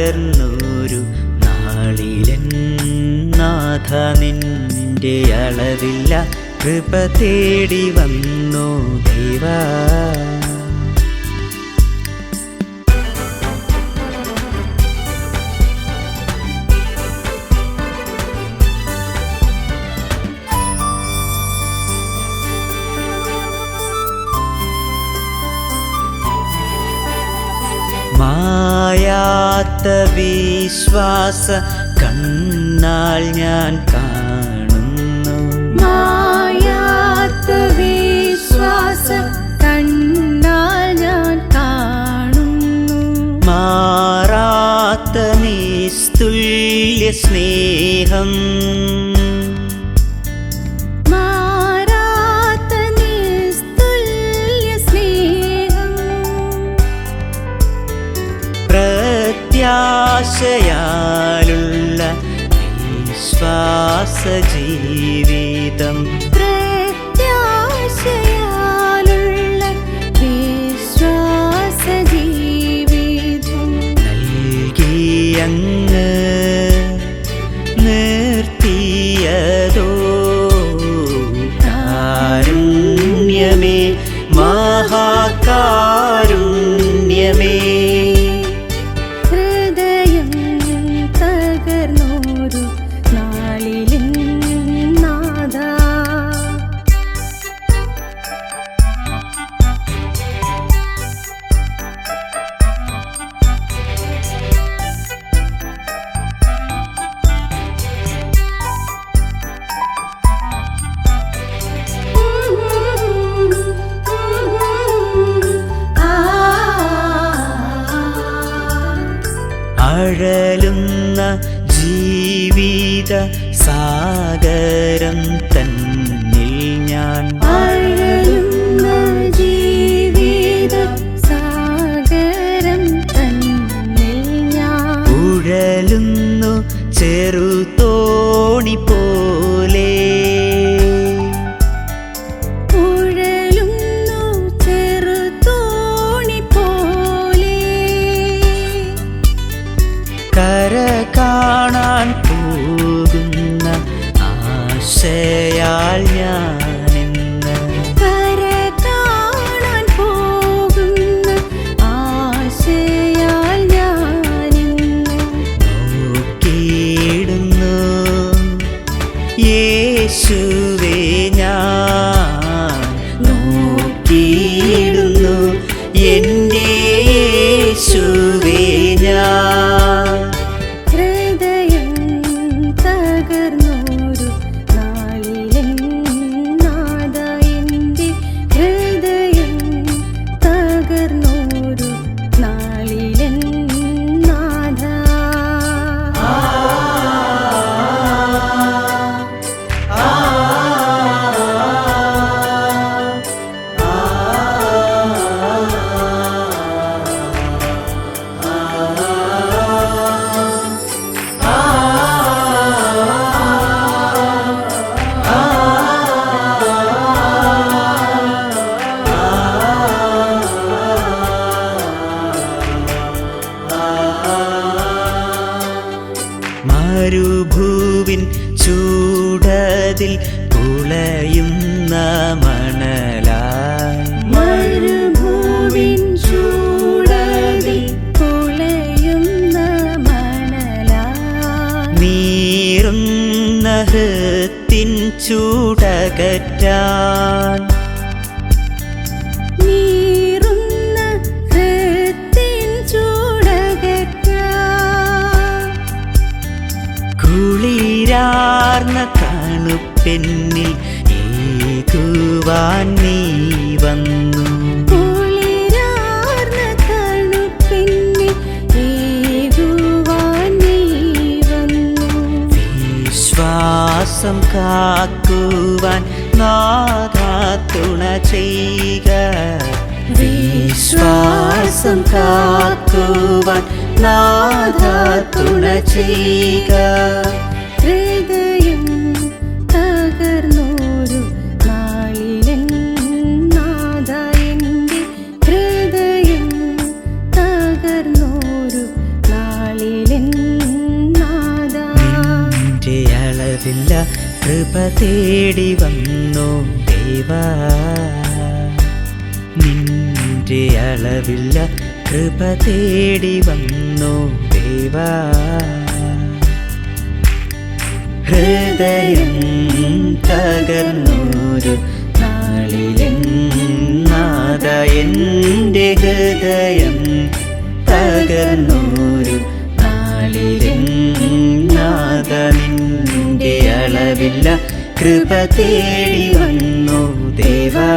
തകർന്നൊരു നാളിലൻ നാഥ നിന്റെ അളവില്ല. കൃപ തേടി വന്നു ദൈവ. വിശ്വാസ കണ്ണാൽ ഞാൻ കാണുന്നു. മായാത്ത വിശ്വാസ കണ്ണാൽ ഞാൻ കാണുന്നു. മാറാത്ത നിസ്തുല്യ സ്നേഹം. പ്രത്യാശയാലുള്ള വിശ്വാസ ജീവിതം അഴലുന്ന ജീവിത സാഗരം തന്നിൽ ഞാൻ. അഴലുന്ന ജീവിത സാഗരം തന്നിൽ ഞാൻ. ഉഴലുന്നു ചെറുതോണി ആശയാൽ ഞാനിന്ന്. കര കാണാൻ പോകുന്ന ആശയാൽ ഞാനിന്ന്. നോക്കിയിടുന്നു. യേശുവേ പുളയുന്ന മണല. മരുഭൂവിൻ ചൂടതിൽ പുളയുന്ന മണലാ. നീറുന്ന ഹൃത്തിൻ ചൂടകറ്റാൻ. കുളിരാർന്ന തണുപ്പെന്നിൽ ഏകുവാൻ നീ വന്നു. വിശ്വാസം കാക്കുവാൻ നാഥാ തുണ ചെയ്യുക വിശ്വാസം കാക്കുവാൻ നാഥ തുണ ചെയ്യുക തേടി വന്നു ദേവാ. നിന്റെ അളവില്ല കൃപ തേടി വന്നു ദേവാ. ഹൃദയം തകർന്നൊരു നാളിലെൻ നാദ എന്റെ ഹൃദയം തകർന്നൊരു നാളിലെന്നാദ നിന്റെ അളവില്ല കൃപ തേടി വന്നു ദേവാ.